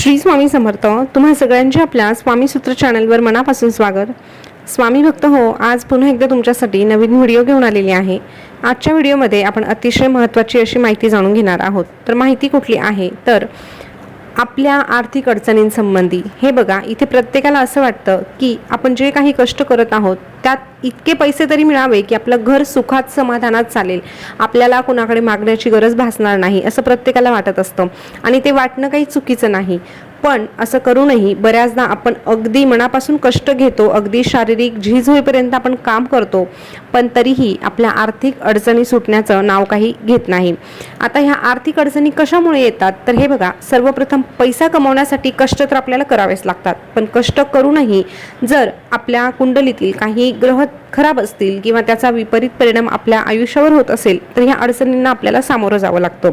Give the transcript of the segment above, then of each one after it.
श्री स्वामी समर्थ तुम्हा सगळ्यांचे आपल्या स्वामी सूत्र चॅनलवर मनापासून स्वागत. स्वामी भक्त हो आज पुन्हा एकदा तुमच्यासाठी नवीन व्हिडिओ घेऊन आलेली आहे. आजच्या व्हिडिओमध्ये आपण अतिशय महत्त्वाची अशी माहिती जाणून घेणार आहोत. तर माहिती कुठली आहे? तर आपल्या आर्थिक अडचणींसंबंधी. हे बघा इथे प्रत्येकाला असं वाटतं की आपण जे काही कष्ट करत आहोत त्यात इतके पैसे तरी मिळावे की आपलं घर सुखात समाधानात चालेल. आपल्याला कोणाकडे मागण्याची गरज भासणार नाही असं प्रत्येकाला वाटत असतं. आणि ते वाटणं काही चुकीचं नाही. पण असं करूनही बऱ्याचदा आपण अगदी मनापासून कष्ट घेतो अगदी शारीरिक झीज होईपर्यंत आपण काम करतो पण तरीही आपल्या आर्थिक अडचणी सुटण्याचं नाव काही घेत नाही. आता ह्या आर्थिक अडचणी कशामुळे येतात? तर हे बघा सर्वप्रथम पैसा कमवण्यासाठी कष्ट तर आपल्याला करावेच लागतात. पण कष्ट करूनही जर आपल्या कुंडलीतील काही ग्रह खराब असतील किंवा त्याचा विपरीत परिणाम आपल्या आयुष्यावर होत असेल तर ह्या अडचणींना आपल्याला सामोरं जावं लागतं.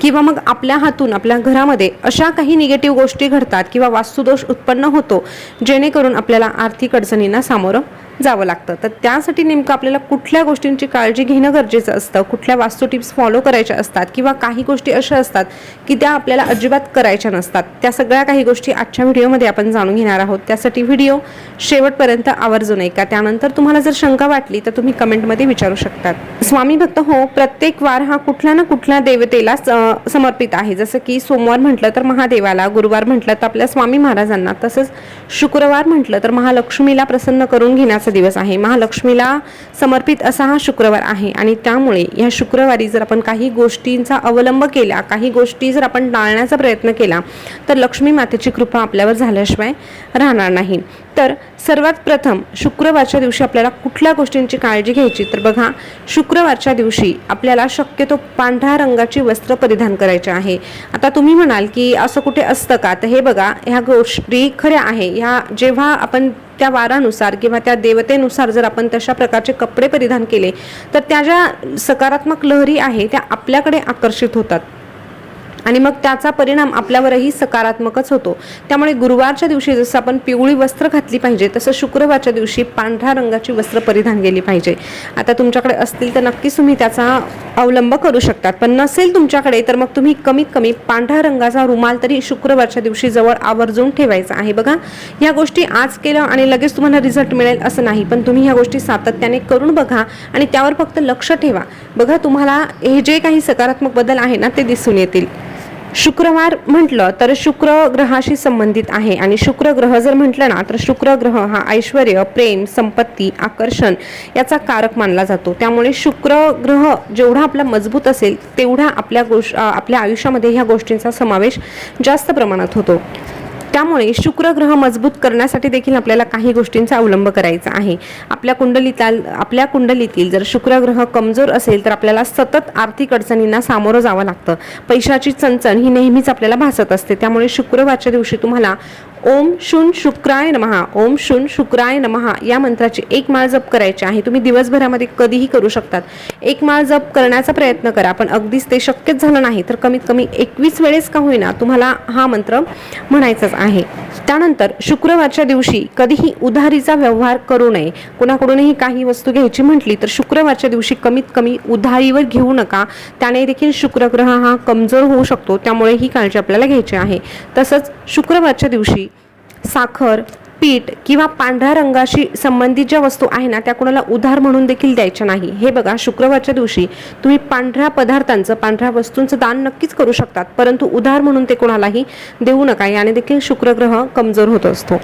किंवा मग आपल्या हातून आपल्या घरामध्ये अशा काही निगेटिव्ह गोष्टी घडतात किंवा वास्तुदोष उत्पन्न होतो जेणेकरून आपल्याला आर्थिक अडचणींना सामोरं जावं लागतं. तर त्यासाठी नेमकं आपल्याला कुठल्या गोष्टींची काळजी घेणं गरजेचं असतं? कुठल्या वास्तू टिप्स फॉलो करायच्या असतात? किंवा काही गोष्टी अशा असतात की त्या आपल्याला अजिबात करायच्या नसतात? त्या सगळ्या काही गोष्टी आजच्या व्हिडिओमध्ये आपण जाणून घेणार आहोत. त्यासाठी व्हिडिओ शेवटपर्यंत आवर्जून ऐका. त्यानंतर तुम्हाला जर शंका वाटली तर तुम्ही कमेंटमध्ये विचारू शकतात. स्वामी भक्त हो प्रत्येक वार हा कुठल्या ना कुठल्या देवतेला स- समर्पित आहे. जसं की सोमवार म्हटलं तर महादेवाला गुरुवार म्हटलं तर आपल्या स्वामी महाराजांना. तसंच शुक्रवार म्हटलं तर महालक्ष्मीला प्रसन्न करून घेण्याचा दिवस आहे. महालक्ष्मीला समर्पित असा हा शुक्रवार आहे आणि त्यामुळे या शुक्रवारी जर आपण काही गोष्टींचा अवलंब केला काही गोष्टी जर आपण टाळण्याचा प्रयत्न केला तर लक्ष्मी मातेची कृपा आपल्यावर झाल्याशिवाय राहणार नाही. तर सर्वात प्रथम शुक्रवारच्या दिवशी आपल्याला कुठल्या गोष्टींची काळजी घ्यायची तर बघा शुक्रवारच्या दिवशी आपल्याला शक्यतो पांढऱ्या रंगाची वस्त्र परिधान करायचे आहे. आता तुम्ही म्हणाल की असं कुठे असतं का? तर हे बघा ह्या गोष्टी खऱ्या आहे. ह्या जेव्हा आपण त्या वारानुसार किंवा त्या देवतेनुसार जर आपण तशा प्रकारचे कपडे परिधान केले तर त्या ज्या सकारात्मक लहरी आहे त्या आपल्याकडे आकर्षित होतात. आणि मग त्याचा परिणाम आपल्यावरही सकारात्मकच होतो. त्यामुळे गुरुवारच्या दिवशी जसं आपण पिवळी वस्त्र घातली पाहिजे तसं शुक्रवारच्या दिवशी पांढऱ्या रंगाची वस्त्र परिधान केली पाहिजे. आता तुमच्याकडे असतील तर नक्कीच तुम्ही त्याचा अवलंब करू शकतात. पण नसेल तुमच्याकडे तर मग तुम्ही कमीत कमी पांढऱ्या रंगाचा रुमाल तरी शुक्रवारच्या दिवशी जवळ आवर्जून ठेवायचा आहे. बघा या गोष्टी आज केलं आणि लगेच तुम्हाला रिझल्ट मिळेल असं नाही पण तुम्ही ह्या गोष्टी सातत्याने करून बघा आणि त्यावर फक्त लक्ष ठेवा. बघा तुम्हाला हे जे काही सकारात्मक बदल आहे ना ते दिसून येतील. शुक्रवार म्हटलं तर शुक्र ग्रहाशी संबंधित आहे. आणि शुक्र ग्रह जर म्हटलं ना तर शुक्र ग्रह हा ऐश्वर प्रेम संपत्ती आकर्षण याचा कारक मानला जातो. त्यामुळे शुक्र ग्रह जेवढा आपला मजबूत असेल तेवढा आपल्या गोष्ट आपल्या आयुष्यामध्ये ह्या गोष्टींचा समावेश जास्त प्रमाणात होतो. त्यामुळे शुक्र ग्रह मजबूत करण्यासाठी देखील आपल्याला काही गोष्टींचा अवलंब करायचा आहे. आपल्या कुंडलीताल आपल्या कुंडलीतील जर शुक्र ग्रह कमजोर असेल तर आपल्याला सतत आर्थिक अडचणींना सामोरं जावं लागतं. पैशाची चणचण ही नेहमीच आपल्याला भासत असते. त्यामुळे शुक्रवारच्या दिवशी तुम्हाला ओम शून शुक्राय नमहा ओम शून शुक्राय नमहा या मंत्राची एक माळ जप करायची आहे. तुम्ही दिवसभरामध्ये कधीही करू शकतात. एक माळ जप करण्याचा प्रयत्न करा पण अगदीच ते शक्यच झालं नाही तर कमीत कमी एकवीस वेळेस का होईना तुम्हाला हा मंत्र म्हणायचाच आहे. त्यानंतर शुक्रवारच्या दिवशी कधीही उधारीचा व्यवहार करू नये. कुणाकडूनही काही वस्तू घ्यायची म्हटली तर शुक्रवारच्या दिवशी कमीत कमी उधारीवर घेऊ नका. त्याने देखील शुक्रग्रह हा कमजोर होऊ शकतो त्यामुळे ही काळजी आपल्याला घ्यायची आहे. तसंच शुक्रवारच्या दिवशी साखर पीठ किंवा पांढऱ्या रंगाशी संबंधित ज्या वस्तू आहे ना त्या कोणाला उधार म्हणून देखील द्यायच्या नाही. हे बघा शुक्रवारच्या दिवशी तुम्ही पांढऱ्या पदार्थांचं पांढऱ्या वस्तूंचं दान नक्कीच करू शकतात परंतु उधार म्हणून ते कोणालाही देऊ नका. याने देखील शुक्रग्रह कमजोर होत असतो.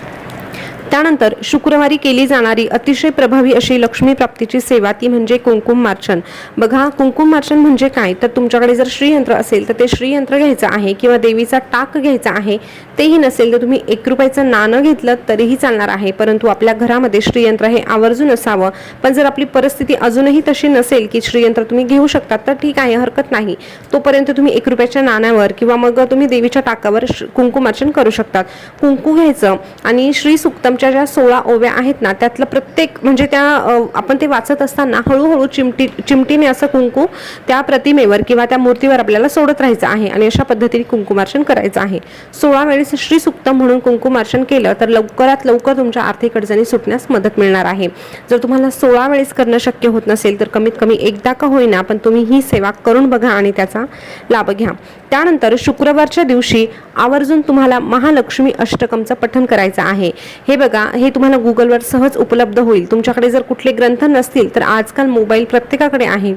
त्यानंतर शुक्रवारी केली जाणारी अतिशय प्रभावी अशी लक्ष्मी प्राप्तीची सेवा ती म्हणजे कुंकुम मार्चन. बघा कुंकुम मार्चन म्हणजे काय? तर तुमच्याकडे जर श्रीयंत्र असेल तर ते श्रीयंत्र घ्यायचं आहे किंवा देवीचा टाक घ्यायचा आहे तेही नसेल तर तुम्ही एक रुपयाचं नाणं घेतलं तरीही चालणार आहे. परंतु आपल्या घरामध्ये श्रीयंत्र हे आवर्जून असावं. पण जर आपली परिस्थिती अजूनही तशी नसेल की श्रीयंत्र तुम्ही घेऊ शकतात तर ठीक आहे हरकत नाही. तोपर्यंत तुम्ही एक रुपयाच्या नाण्यावर किंवा मग तुम्ही देवीच्या टाकावर कुंकुमार्चन करू शकतात. कुंकू घ्यायचं आणि श्री सुक्तम आमच्या ज्या सोळा ओव्या आहेत ना त्यातलं प्रत्येक म्हणजे त्या आपण ते वाचत असताना हळूहळू चिमटी चिमटीने असं कुंकू त्या प्रतिमेवर किंवा त्या मूर्तीवर आपल्याला सोडत राहायचं आहे आणि अशा पद्धतीने कुंकुमार्चन करायचं आहे. सोळा वेळेस श्री सुक्त म्हणून कुंकुमार्चन केलं तर लवकरात लवकर तुमच्या आर्थिक अडचणी सुटण्यास मदत मिळणार आहे. जर तुम्हाला सोळा वेळेस करणं शक्य होत नसेल तर कमीत कमी एकदा का होईना पण तुम्ही ही सेवा करून बघा आणि त्याचा लाभ घ्या. त्यानंतर शुक्रवारच्या दिवशी आवर्जून तुम्हाला महालक्ष्मी अष्टकमचं पठण करायचं आहे. हे बघा हे तुम्हाला गुगलवर सहज उपलब्ध होईल. तुमच्याकडे जर कुठले ग्रंथ नसतील तर आजकाल मोबाईल प्रत्येकाकडे आहे.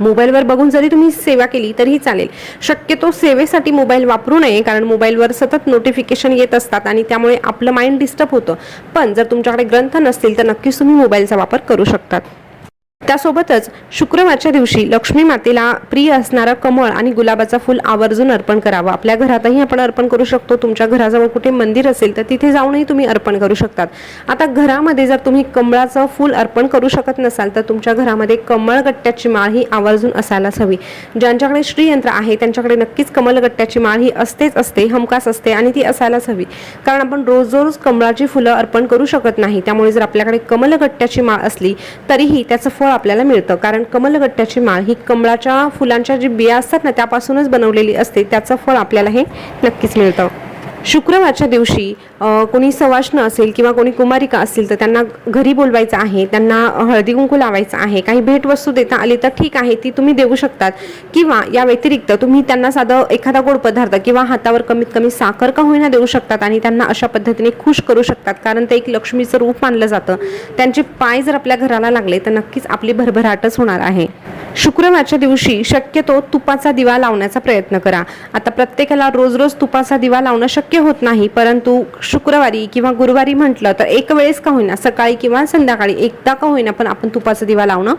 मोबाईलवर बघून जरी तुम्ही सेवा केली तरीही चालेल. शक्यतो सेवेसाठी मोबाईल वापरू नये कारण मोबाईलवर सतत नोटिफिकेशन येत असतात आणि त्यामुळे आपलं माइंड डिस्टर्ब होतं. पण जर तुमच्याकडे ग्रंथ नसतील तर नक्कीच तुम्ही मोबाईलचा वापर करू शकतात. त्यासोबतच शुक्रवारच्या दिवशी लक्ष्मी मातेला प्रिय असणारा कमळ आणि गुलाबाचा फुल आवर्जून अर्पण करावं. आपल्या घरातही आपण अर्पण करू शकतो. तुमच्या घराजवळ कुठे मंदिर असेल तर तिथे जाऊनही तुम्ही अर्पण करू शकतात. आता घरामध्ये जर तुम्ही कमळाचं फूल अर्पण करू शकत नसाल तर तुमच्या घरामध्ये कमळगट्ट्याची माळ ही आवर्जून असायलाच हवी. ज्यांच्याकडे श्रीयंत्र आहे त्यांच्याकडे नक्कीच कमलगट्ट्याची माळ ही असतेच असते हमखास असते आणि ती असायलाच हवी. कारण आपण रोज रोज कमळाची फुलं अर्पण करू शकत नाही. त्यामुळे जर आपल्याकडे कमलगट्ट्याची माळ असली तरीही त्याचं फळ आपल्याला मिळतं. कारण कमलगट्ट्याची माळ ही कमळाच्या फुलांच्या जी बिया असतात ना त्यापासूनच बनवलेली असते. त्याचं फळ आपल्याला हे नक्कीच मिळतं. शुक्रवारच्या दिवशी कोणी सवाष्ण असेल किंवा कोणी कुमारिका असतील तर त्यांना घरी बोलवायचं आहे त्यांना हळदी कुंकू लावायचं आहे काही भेटवस्तू देता आली तर ठीक आहे ती तुम्ही देऊ शकतात. किंवा या व्यतिरिक्त तुम्ही त्यांना साधं एखादा गोड पदार्थ किंवा हातावर कमीत कमी साखर का होईना देऊ शकतात आणि त्यांना अशा पद्धतीने खुश करू शकतात. कारण ते एक लक्ष्मीचं रूप मानलं जातं. त्यांचे पाय जर आपल्या घराला लागले तर नक्कीच आपली भरभराटच होणार आहे. शुक्रवारच्या दिवशी शक्यतो तुपाचा दिवा लावण्याचा प्रयत्न करा. आता प्रत्येकाला रोज रोज तुपाचा दिवा लावणं शक्य शक्य होत नाही परंतु शुक्रवारी किंवा गुरुवारी म्हटलं तर एक वेळेस का होईना सकाळी किंवा संध्याकाळी एकदा का होईना पण आपण तुपाचा दिवा लावणं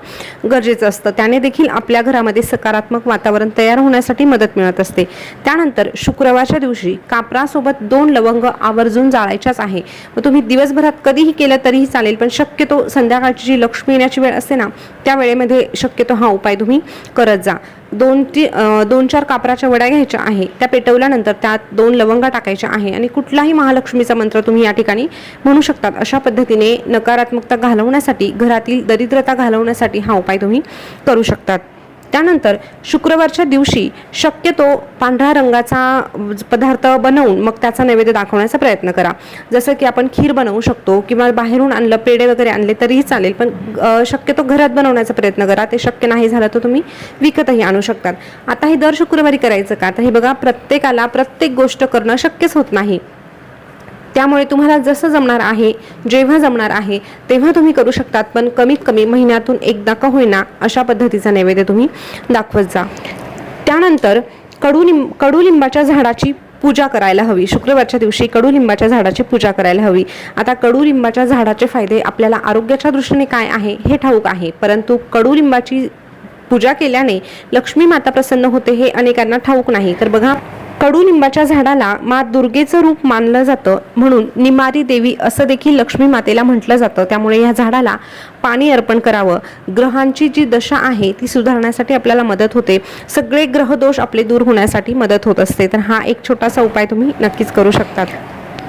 गरजेचं असतं. त्याने देखील आपल्या घरामध्ये सकारात्मक वातावरण तयार होण्यासाठी मदत मिळत असते. त्यानंतर शुक्रवारच्या दिवशी कापरासोबत दोन लवंग आवर्जून जाळायच्याच आहे. मग तुम्ही दिवसभरात कधीही केलं तरीही चालेल पण शक्यतो संध्याकाळची जी लक्ष्मी येण्याची वेळ असते ना त्या वेळेमध्ये शक्यतो हा उपाय तुम्ही करत जा. दोन ती दोन चार कापराच्या वड्या घ्यायच्या आहे. त्या पेटवल्यानंतर त्यात दोन लवंगा टाकायच्या आहे आणि कुठलाही महालक्ष्मीचा मंत्र तुम्ही या ठिकाणी म्हणू शकतात. अशा पद्धतीने नकारात्मकता घालवण्यासाठी घरातील दरिद्रता घालवण्यासाठी हा उपाय तुम्ही करू शकतात. त्यानंतर शुक्रवारच्या दिवशी शक्यतो पांढऱ्या रंगाचा पदार्थ बनवून मग त्याचा नैवेद्य दाखवण्याचा प्रयत्न करा. जसं की आपण खीर बनवू शकतो किंवा बाहेरून आणलं पेढे वगैरे आणले तरीही चालेल पण शक्यतो घरात बनवण्याचा प्रयत्न करा. ते शक्य नाही झालं तर तुम्ही विकतही आणू शकतात. आता हे दर शुक्रवारी करायचं का? तर हे बघा प्रत्येकाला प्रत्येक गोष्ट करणं शक्यच होत नाही. त्यामुळे तुम्हाला जसं जमणार आहे जेव्हा जमणार आहे तेव्हा तुम्ही करू शकतात पण कमीत कमी महिन्यातून एकदा का होईना अशा पद्धतीचा नैवेद्य तुम्ही दाखवत जा. त्यानंतर कडुलिंब कडुलिंबाच्या झाडाची पूजा करायला हवी. शुक्रवारच्या दिवशी कडुलिंबाच्या झाडाची पूजा करायला हवी. आता कडुलिंबाच्या झाडाचे फायदे आपल्याला आरोग्याच्या दृष्टीने काय आहे हे ठाऊक आहे. परंतु कडुलिंबाची पूजा केल्याने लक्ष्मी माता प्रसन्न होते हे अनेकांना ठाऊक नाही. तर बघा कडुलिंबाच्या झाडाला मा दुर्गेचं रूप मानलं जातं म्हणून निमारी देवी असं देखील लक्ष्मी मातेला म्हटलं जातं. त्यामुळे या झाडाला पाणी अर्पण करावं. ग्रहांची जी दशा आहे ती सुधारण्यासाठी आपल्याला मदत होते. सगळे ग्रहदोष आपले दूर होण्यासाठी मदत होत असते. तर हा एक छोटासा उपाय तुम्ही नक्कीच करू शकतात.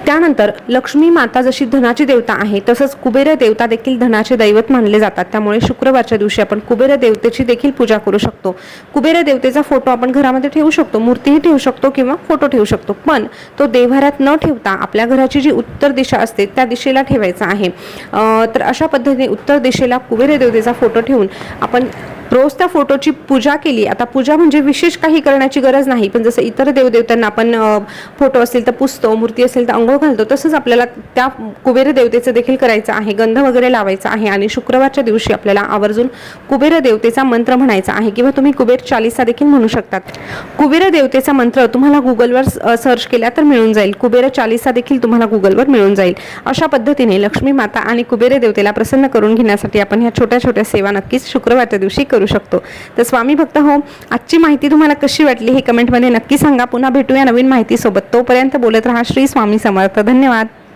त्यानंतर लक्ष्मी माता जशी धनाची देवता आहे तसंच कुबेर देवता देखील धनाचे दैवत मानले जातात. त्यामुळे शुक्रवारच्या दिवशी आपण कुबेर देवतेची देखील पूजा करू शकतो. कुबेर देवतेचा फोटो आपण घरामध्ये ठेवू शकतो मूर्तीही ठेवू शकतो किंवा फोटो ठेवू शकतो. पण तो देव्हाऱ्यात न ठेवता आपल्या घराची जी उत्तर दिशा असते त्या दिशेला ठेवायचा आहे. तर अशा पद्धतीने उत्तर दिशेला कुबेर देवतेचा फोटो ठेवून आपण रोज त्या फोटोची पूजा केली. आता पूजा म्हणजे विशेष काही करण्याची गरज नाही पण जसं इतर देवदेवतांना आपण फोटो असेल तर पुसतो मूर्ती असेल तर अंघोळ घालतो तसंच आपल्याला त्या कुबेर देवतेचं देखील करायचं आहे. गंध वगैरे लावायचा आहे आणि शुक्रवारच्या दिवशी आपल्याला आवर्जून कुबेर देवतेचा मंत्र म्हणायचा आहे किंवा तुम्ही कुबेर चालीसा देखील म्हणू शकतात. कुबेर देवतेचा मंत्र तुम्हाला गुगलवर सर्च केला तर मिळून जाईल. कुबेर चालीसा देखील तुम्हाला गुगलवर मिळून जाईल. अशा पद्धतीने लक्ष्मी माता आणि कुबेर देवतेला प्रसन्न करून घेण्यासाठी आपण ह्या छोट्या छोट्या सेवा नक्कीच शुक्रवारच्या दिवशी करू शकतो. तर स्वामी भक्त हो आजची माहिती तुम्हाला कशी वाटली हे कमेंटमध्ये नक्की सांगा. पुन्हा भेटूया नवीन माहितीसोबत. तोपर्यंत बोलत राहा श्री स्वामी समर्थ. धन्यवाद.